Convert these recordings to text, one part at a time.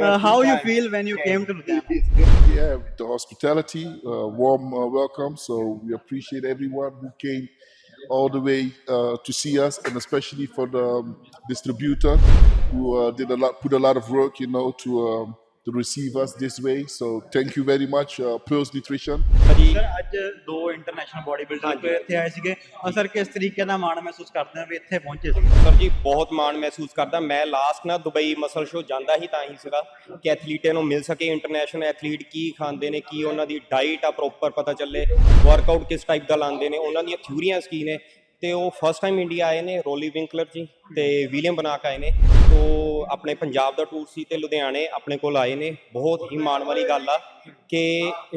Uh, how you feel when you came to Ludhiana? Yeah, the hospitality, uh, warm uh, welcome. So we appreciate everyone who came all the way uh, to see us, and especially for the um, distributor who uh, did a lot, put a lot of work, you know, to um, to receive us this way. So thank you very much, uh, Pearls Nutrition. Ji sir ਅੱਜ ਦੋ international body builder ਇੱਥੇ ਆਏ ਸੀਗੇ। ਅਹ sir ਕਿਸ ਤਰੀਕੇ ਦਾ ਮਾਣ ਮਹਿਸੂਸ ਕਰਦੇ ਆ ਵੀ ਇੱਥੇ ਪਹੁੰਚੇ ਸੀ? ਸਰ ਜੀ ਬਹੁਤ ਮਾਣ ਮਹਿਸੂਸ ਕਰਦਾ। ਮੈਂ ਲਾਸਟ ਨਾ ਦੁਬਈ ਮਸਲ ਸ਼ੋ ਜਾਂਦਾ ਹੀ ਤਾਂ ਹੀ ਸੀਗਾ। ਕਿ ਐਥਲੀਟਾਂ ਨੂੰ ਮਿਲ ਸਕੇ ਇੰਟਰਨੈਸ਼ਨਲ ਐਥਲੀਟ ਕੀ ਖਾਂਦੇ ਨੇ ਕੀ ਉਹਨਾਂ ਦੀ ਡਾਈਟ ਆ ਪ੍ਰੋਪਰ ਪਤਾ ਚੱਲੇ ਵਰਕਆਊਟ ਕਿਸ ਟਾਈਪ ਦਾ ਲਾਉਂਦੇ ਨੇ ਉਹਨਾਂ ਦੀਆਂ ਥਿਊਰੀਆਂ ਕੀ ਨੇ। ਤੇ ਉਹ ਫਸਟ ਟਾਈਮ ਇੰਡੀਆ ਆਏ ਨੇ ਰੋਲੀ ਵਿੰਕਲਰ ਜੀ ਤੇ ਵਿਲੀਅਮ ਬਨਾਕ ਆਏ ਨੇ। ਤੋ ਆਪਣੇ ਪੰਜਾਬ ਦਾ ਟੂਰ ਸੀ ਤੇ ਲੁਧਿਆਣੇ ਆਪਣੇ ਕੋਲ ਆਏ ਨੇ। ਬਹੁਤ ਹੀ ਮਾਣ ਵਾਲੀ ਗੱਲ ਆ ਕਿ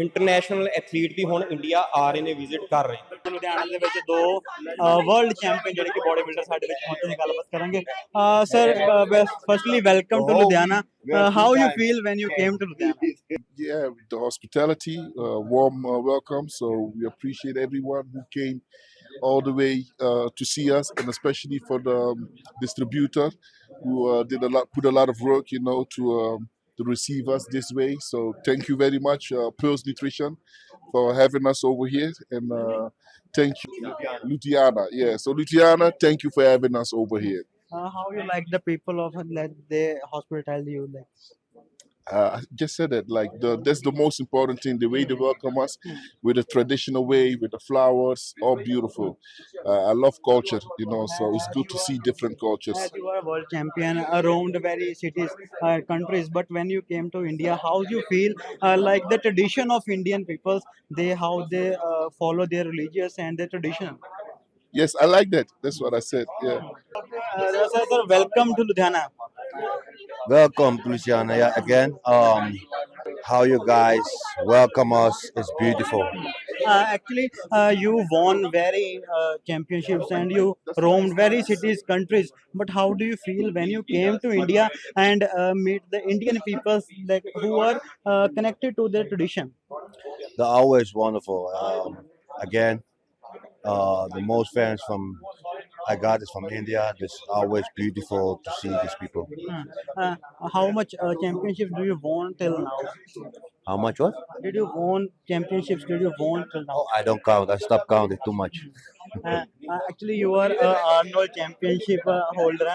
ਇੰਟਰਨੈਸ਼ਨਲ ਐਥਲੀਟ ਵੀ ਹੁਣ ਇੰਡੀਆ ਆ ਰਹੇ ਨੇ ਵਿਜ਼ਿਟ ਕਰ ਰਹੇ ਨੇ। ਲੁਧਿਆਣੇ ਦੇ ਵਿੱਚ ਦੋ ਵਰਲਡ ਚੈਂਪੀਅਨ ਜਿਹੜੇ ਕਿ ਬਾਡੀ ਬਿਲਡਰ ਸਾਡੇ ਵਿੱਚ ਪਹੁੰਚੇ ਨੇ ਗੱਲਬਾਤ ਕਰਾਂਗੇ। Sir firstly welcome to Ludhiana. How you feel when you came to Ludhiana Yeah, the hospitality, uh, warm uh, welcome. So we appreciate everyone who came all the way uh, to see us, and especially for the um, distributor. Who uh, did a lot, put a lot of work, you know, to um, to receive us this way. So thank you very much, uh, Pearls Nutrition, for having us over here, and uh, thank you, Luciana. Yeah, so Luciana, thank you for having us over here. how you like the people of like the hospitality you like uh, I just said that like the that's the most important thing the way they welcome us with the traditional way with the flowers all beautiful uh, I love culture you know so it's good to see different cultures you are a world champion, roamed very cities, uh, countries, but when you came to India, how do you feel uh, like the tradition of Indian peoples, they how they uh, follow their religious and their tradition. yes I like that that's what I said yeah Uh, sir, welcome to Ludhiana. Welcome, Luciana. Yeah, again. Um, how you guys welcome us is beautiful. Uh, actually, uh, you won very uh, championships and you roamed very cities, countries. But how do you feel when you came to India and uh, meet the Indian peoples like who are uh, connected to their tradition? They're always wonderful. Um, again, uh, the most fans from I got is from India. It's always beautiful to see these people. Uh, how much uh, championships do you won till now? How much what? Did you won championships? Did you won till now? Oh, I don't count. I stopped counting too much. Uh, uh, actually, you are a Arnold Championship uh, holder.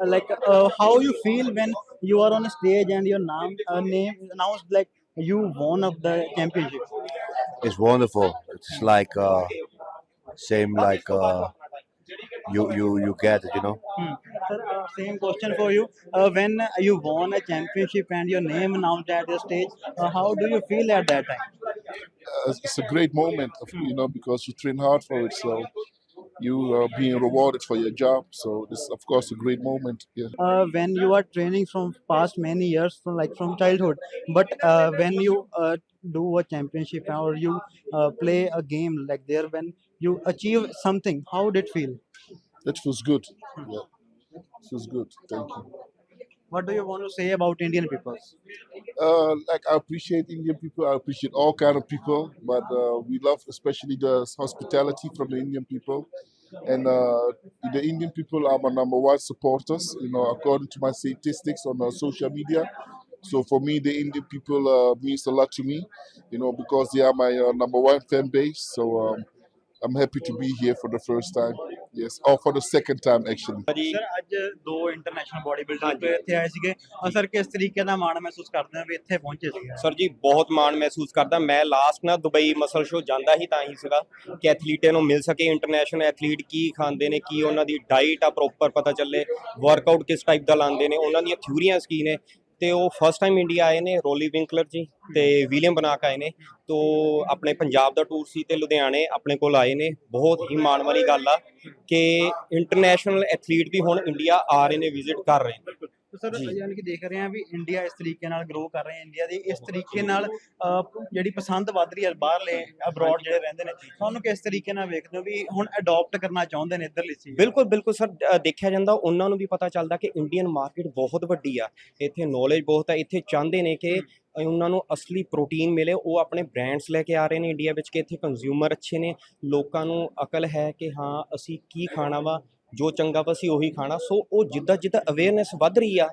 Uh, like uh, how you feel when you are on a stage and your name uh, name announced like you won of the championship. It's wonderful. It's like uh, same like uh, you you you get it. You know. Hmm. Sir, uh, same question for you. Uh, when you won a championship and your name announced at the stage, uh, how do you feel at that time? uh, it's a great moment of, you know because you train hard for it so you are being rewarded for your job so it's of course a great moment yeah uh, when you are training from past many years from like from childhood but uh, when you uh, do a championship or you uh, play a game like there when you achieve something how did it feel that feels good yeah feels good thank you what do you want to say about indian people uh, like I appreciate Indian people. I appreciate all kind of people, but uh, we love especially the hospitality from the Indian people. And uh, the Indian people are my number one supporters. You know, according to my statistics on uh, social media. So for me, the Indian people uh, means a lot to me. You know, because they are my uh, number one fan base. So um, I'm happy to be here for the first time. Or for the second time actually. Ji sir ਅੱਜ ਦੋ international body builder ਇੱਥੇ ਆਏ ਸੀਗੇ। Sir ਕਿਸ ਤਰੀਕੇ ਦਾ ਮਾਣ ਮਹਿਸੂਸ ਕਰਦੇ ਆ ਵੀ ਇੱਥੇ ਪਹੁੰਚੇ ਸੀਗੇ? ਸਰ ਜੀ ਬਹੁਤ ਮਾਣ ਮਹਿਸੂਸ ਕਰਦਾ। ਮੈਂ ਲਾਸਟ ਨਾ ਦੁਬਈ ਮਸਲ ਸ਼ੋ ਜਾਂਦਾ ਹੀ ਤਾਂ ਹੀ ਸੀਗਾ ਕਿ ਐਥਲੀਟਾਂ ਨੂੰ ਮਿਲ ਸਕੇ ਇੰਟਰਨੈਸ਼ਨਲ ਐਥਲੀਟ ਕੀ ਖਾਂਦੇ ਨੇ ਕੀ ਉਹਨਾਂ ਦੀ ਡਾਈਟ ਆ ਪ੍ਰੋਪਰ ਪਤਾ ਚੱਲੇ ਵਰਕਆਊਟ ਕਿਸ ਟਾਈਪ ਦਾ ਲਾਉਂਦੇ ਨੇ ਉਹਨਾਂ ਦੀਆਂ ਥਿਊਰੀਆਂ ਕੀ ਨੇ। ਤੇ ਉਹ ਫਸਟ ਟਾਈਮ ਇੰਡੀਆ ਆਏ ਨੇ ਰੋਲੀ ਵਿੰਕਲਰ ਜੀ ਤੇ ਵਿਲੀਅਮ ਬਨਾਕ ਆਏ ਨੇ। ਤੋ ਆਪਣੇ ਪੰਜਾਬ ਦਾ ਟੂਰ ਸੀ ਤੇ ਲੁਧਿਆਣੇ ਆਪਣੇ ਕੋਲ ਆਏ ਨੇ। ਬਹੁਤ ਹੀ ਮਾਣ ਵਾਲੀ ਗੱਲ ਆ ਕਿ ਇੰਟਰਨੈਸ਼ਨਲ ਐਥਲੀਟ ਵੀ ਹੁਣ ਇੰਡੀਆ ਆ ਰਹੇ ਨੇ ਵਿਜ਼ਿਟ ਕਰ ਰਹੇ ਨੇ। ਸਰ ਯਾਨੀ ਕਿ ਦੇਖ ਰਹੇ ਹਾਂ ਵੀ ਇੰਡੀਆ ਇਸ ਤਰੀਕੇ ਨਾਲ ਗਰੋ ਕਰ ਰਿਹਾ ਇੰਡੀਆ ਦੀ ਇਸ ਤਰੀਕੇ ਨਾਲ ਅਹ, ਜਿਹੜੀ ਪਸੰਦ ਵੱਧ ਰਹੀ ਹੈ ਬਾਹਰਲੇ ਅਬਰੋਡ ਜਿਹੜੇ ਰਹਿੰਦੇ ਨੇ ਤੁਹਾਨੂੰ ਕਿਸ ਤਰੀਕੇ ਨਾਲ ਵੇਖਦੇ ਹੋ ਵੀ ਹੁਣ ਅਡਾਪਟ ਕਰਨਾ ਚਾਹੁੰਦੇ ਨੇ ਇੱਧਰਲੀ ਚੀਜ਼ ਬਿਲਕੁਲ ਬਿਲਕੁਲ ਸਰ ਦੇਖਿਆ ਜਾਂਦਾ ਉਹਨਾਂ ਨੂੰ ਵੀ ਪਤਾ ਚੱਲਦਾ ਕਿ ਇੰਡੀਅਨ ਮਾਰਕੀਟ ਬਹੁਤ ਵੱਡੀ ਆ। ਇੱਥੇ ਨੌਲੇਜ ਬਹੁਤ ਆ ਇੱਥੇ ਚਾਹੁੰਦੇ ਨੇ ਕਿ ਅ, ਉਹਨਾਂ ਨੂੰ ਅਸਲੀ ਪ੍ਰੋਟੀਨ ਮਿਲੇ ਉਹ ਆਪਣੇ ਬ੍ਰਾਂਡਸ ਲੈ ਕੇ ਆ ਰਹੇ ਨੇ ਇੰਡੀਆ ਵਿੱਚ ਕਿ ਇੱਥੇ ਕੰਜ਼ਿਊਮਰ ਅੱਛੇ ਨੇ ਲੋਕਾਂ ਨੂੰ ਅਕਲ ਹੈ ਕਿ ਹਾਂ ਅਸੀਂ ਕੀ ਖਾਣਾ ਵਾ ਜੋ ਚੰਗਾ ਅਸੀਂ ਉਹੀ ਖਾਣਾ। ਸੋ ਉਹ ਜਿੱਦਾਂ ਜਿੱਦਾਂ ਅਵੇਅਰਨੈਸ ਵੱਧ ਰਹੀ ਆ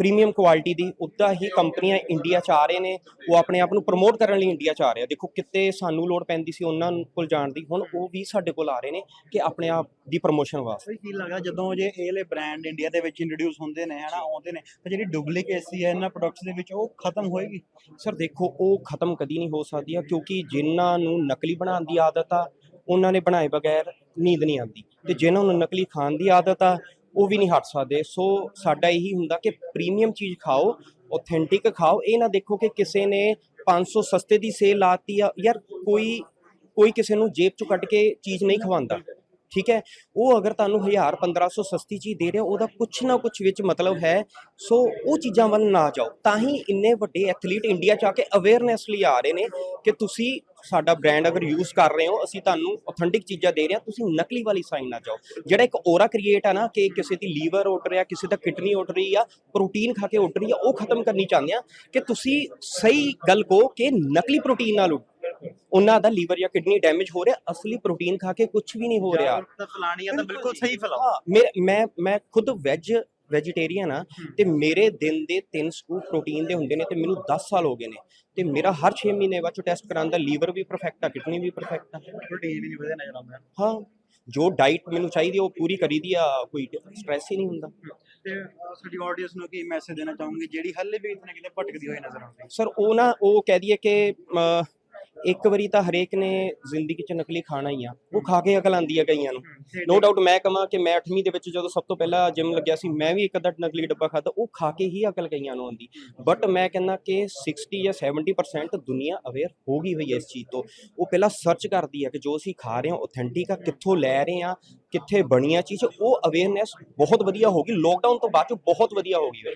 ਪ੍ਰੀਮੀਅਮ ਕੁਆਲਿਟੀ ਦੀ ਉੱਦਾਂ ਹੀ ਕੰਪਨੀਆਂ ਇੰਡੀਆ ਚ ਆ ਰਹੇ ਨੇ। ਉਹ ਆਪਣੇ ਆਪ ਨੂੰ ਪ੍ਰਮੋਟ ਕਰਨ ਲਈ ਇੰਡੀਆ ਚ ਆ ਰਹੇ ਆ। ਦੇਖੋ ਕਿਤੇ ਸਾਨੂੰ ਲੋੜ ਪੈਂਦੀ ਸੀ ਉਹਨਾਂ ਕੋਲ ਜਾਣ ਦੀ ਹੁਣ ਉਹ ਵੀ ਸਾਡੇ ਕੋਲ ਆ ਰਹੇ ਨੇ ਕਿ ਆਪਣੇ ਆਪ ਦੀ ਪ੍ਰਮੋਸ਼ਨ ਵਾਸਤੇ। ਕੀ ਲੱਗਦਾ ਜਦੋਂ ਜੇ ਇਹ ਵਾਲੇ ਬ੍ਰਾਂਡ ਇੰਡੀਆ ਦੇ ਵਿੱਚ ਇੰਟਰੋਡਿਊਸ ਹੁੰਦੇ ਨੇ ਹਨਾ ਆਉਂਦੇ ਨੇ ਤਾਂ ਜਿਹੜੀ ਡੁਪਲੀਕੇਸੀ ਹੈ ਇਹਨਾਂ ਪ੍ਰੋਡਕਟਸ ਦੇ ਵਿੱਚ ਉਹ ਖਤਮ ਹੋਏਗੀ। ਸਰ ਦੇਖੋ ਉਹ ਖਤਮ ਕਦੀ ਨਹੀਂ ਹੋ ਸਕਦੀ ਕਿਉਂਕਿ ਜਿਨ੍ਹਾਂ ਨੂੰ ਨਕਲੀ ਬਣਾਉਣ ਦੀ ਆਦਤ ਆ ਉਹਨਾਂ ਨੇ ਬਣਾਏ ਬਗੈਰ ਨੀਂਦ ਨਹੀਂ ਆਉਂਦੀ। ਤੇ ਜਿਨ੍ਹਾਂ ਨੂੰ ਨਕਲੀ ਖਾਣ ਦੀ ਆਦਤ ਆ, ਉਹ ਵੀ ਨਹੀਂ ਹਟ ਸਕਦੇ। ਸੋ ਸਾਡਾ ਇਹੀ ਹੁੰਦਾ ਕਿ ਪ੍ਰੀਮੀਅਮ ਚੀਜ਼ ਖਾਓ ਆਥੈਂਟਿਕ ਖਾਓ। ਇਹ ਨਾ ਦੇਖੋ ਕਿ ਕਿਸੇ ਨੇ 500 ਸਸਤੇ ਦੀ ਸੇਲ ਲਾਤੀ ਆ। ਯਾਰ, ਕੋਈ ਕੋਈ ਕਿਸੇ ਨੂੰ ਜੇਬ ਚੋਂ ਕੱਢ ਕੇ ਚੀਜ਼ ਨਹੀਂ ਖਵਾਉਂਦਾ। ਠੀਕ ਹੈ? ਉਹ ਅਗਰ ਤੁਹਾਨੂੰ 1000 1500 ਸਸਤੀ ਚੀਜ਼ ਦੇ ਰਿਹਾ ਉਹਦਾ ਕੁਛ ਨਾ ਕੁਛ ਵਿੱਚ ਮਤਲਬ ਹੈ। ਸੋ ਉਹ ਚੀਜ਼ਾਂ ਵੱਲ ਨਾ ਜਾਓ। ਤਾਂ ਹੀ ਇੰਨੇ ਵੱਡੇ ਐਥਲੀਟ ਇੰਡੀਆ ਚ ਆ ਕੇ ਅਵੇਅਰਨੈਸ ਲਈ ਆ ਰਹੇ ਨੇ ਕਿ ਤੁਸੀਂ ਸਾਡਾ ਬ੍ਰਾਂਡ ਅਗਰ ਯੂਜ਼ ਕਰ ਰਹੇ ਹੋ, ਅਸੀਂ ਤੁਹਾਨੂੰ ਆਥੈਂਟਿਕ ਚੀਜ਼ਾਂ ਦੇ ਰਹੇ ਹਾਂ, ਤੁਸੀਂ ਨਕਲੀ ਵਾਲੀ ਸਾਈਨ ਨਾ ਜਾਓ। ਜਿਹੜਾ ਇੱਕ ਔਰਾ ਕ੍ਰੀਏਟ ਆ ਨਾ ਕਿ ਕਿਸੇ ਦੀ ਲੀਵਰ ਉੱਡ ਰਿਹਾ, ਕਿਸੇ ਦਾ ਕਿਡਨੀ ਉੱਡ ਰਹੀ ਆ ਪ੍ਰੋਟੀਨ ਖਾ ਕੇ ਉੱਡ ਰਹੀ ਆ, ਉਹ ਖਤਮ ਕਰਨੀ ਚਾਹੁੰਦੇ ਆ ਕਿ ਤੁਸੀਂ ਸਹੀ ਗੱਲ ਕਹੋ ਕਿ ਨਕਲੀ ਪ੍ਰੋਟੀਨ ਨਾਲ ਉੱਡ ਉਹਨਾਂ ਦਾ ਲੀਵਰ ਜਾਂ ਕਿਡਨੀ ਡੈਮੇਜ ਹੋ ਰਿਹਾ ਅਸਲੀ ਪ੍ਰੋਟੀਨ ਖਾ ਕੇ ਕੁਝ ਵੀ ਨਹੀਂ ਹੋ ਰਿਹਾ। ਤਾਂ ਫਲਾਣੀ ਆ ਤਾਂ ਬਿਲਕੁਲ ਸਹੀ ਫੈਲਾਓ। ਹਾਂ, ਮੈਂ ਮੈਂ ਖੁਦ ਵੈਜ ਵੈਜੀਟੇਰੀਅਨ ਆ ਤੇ ਮੇਰੇ ਦਿਨ ਦੇ 3 ਸਕੂਪ ਪ੍ਰੋਟੀਨ ਦੇ ਹੁੰਦੇ ਨੇ ਤੇ ਮੈਨੂੰ 10 ਸਾਲ ਹੋ ਗਏ ਨੇ। ਤੇ ਮੇਰਾ ਹਰ 6 ਮਹੀਨੇ ਬਾਅਦ ਚ ਟੈਸਟ ਕਰਾਉਂਦਾ ਲੀਵਰ ਵੀ ਪਰਫੈਕਟ ਆ ਕਿਡਨੀ ਵੀ ਪਰਫੈਕਟ ਆ। ਪ੍ਰੋਟੀਨ ਵੀ ਵਧੀਆ ਨਜ਼ਰ ਆਉਂਦਾ ਹਾਂ ਜੋ ਡਾਈਟ ਮੈਨੂੰ ਚਾਹੀਦੀ ਆ, ਉਹ ਪੂਰੀ ਕਰੀਦੀ ਆ ਕੋਈ ਸਟ੍ਰੈਸ ਹੀ ਨਹੀਂ ਹੁੰਦਾ। ਤੇ ਅਹ, ਸਾਡੀ ਆਡੀਅנס ਨੂੰ ਕੀ ਮੈਸੇਜ ਦੇਣਾ ਚਾਹੋਗੇ? ਜਿਹੜੀ ਹੱਲੇ ਵੀ ਇਤਨੇ ਕਿਤੇ ਭਟਕਦੀ ਹੋਈ ਨਜ਼ਰ ਆਉਂਦੀ? ਸਰ ਉਹ ਨਾ ਉਹ ਕਹਿ ਦਈਏ ਕਿ ਅਮ, ਇੱਕ ਵਾਰੀ ਤਾਂ ਹਰੇਕ ਨੇ ਜ਼ਿੰਦਗੀ 'ਚ ਨਕਲੀ ਖਾਣਾ ਹੀ ਆ। ਉਹ ਖਾ ਕੇ ਅਕਲ ਆਂਦੀ ਆ ਕਈਆਂ ਨੂੰ। ਨੋ ਡਾਊਟ ਮੈਂ ਕਹਾਂ ਕਿ ਮੈਂ 8ਵੀਂ ਦੇ ਵਿੱਚ ਜਦੋਂ ਸਭ ਤੋਂ ਪਹਿਲਾਂ ਜਿਮ ਲੱਗਿਆ ਸੀ, ਮੈਂ ਵੀ ਇੱਕ ਅੱਧਾ ਨਕਲੀ ਡੱਬਾ ਖਾਦਾ ਉਹ ਖਾ ਕੇ ਹੀ ਅਕਲ ਕਈਆਂ ਨੂੰ ਆਉਂਦੀ। ਬਟ ਮੈਂ ਕਹਿੰਦਾ ਕਿ 60 ਜਾਂ 70% ਦੁਨੀਆ ਅਵੇਅਰ ਹੋ ਗਈ ਹੋਈ ਇਸ ਚੀਜ਼ ਤੋਂ। ਉਹ ਪਹਿਲਾਂ ਸਰਚ ਕਰਦੀ ਹੈ ਕਿ ਜੋ ਅਸੀਂ ਖਾ ਰਹੇ ਹਾਂ ਆਥੈਂਟਿਕ ਆ, ਕਿੱਥੋਂ ਲੈ ਰਹੇ ਹਾਂ ਕਿੱਥੇ ਬਣੀ ਆ ਚੀਜ਼, ਉਹ ਅਵੇਅਰਨੈਸ ਬਹੁਤ ਵਧੀਆ ਹੋ ਗਈ। ਲੋਕਡਾਊਨ ਤੋਂ ਬਾਅਦ ਚ ਬਹੁਤ ਵਧੀਆ ਹੋ ਗਈ ਹੈ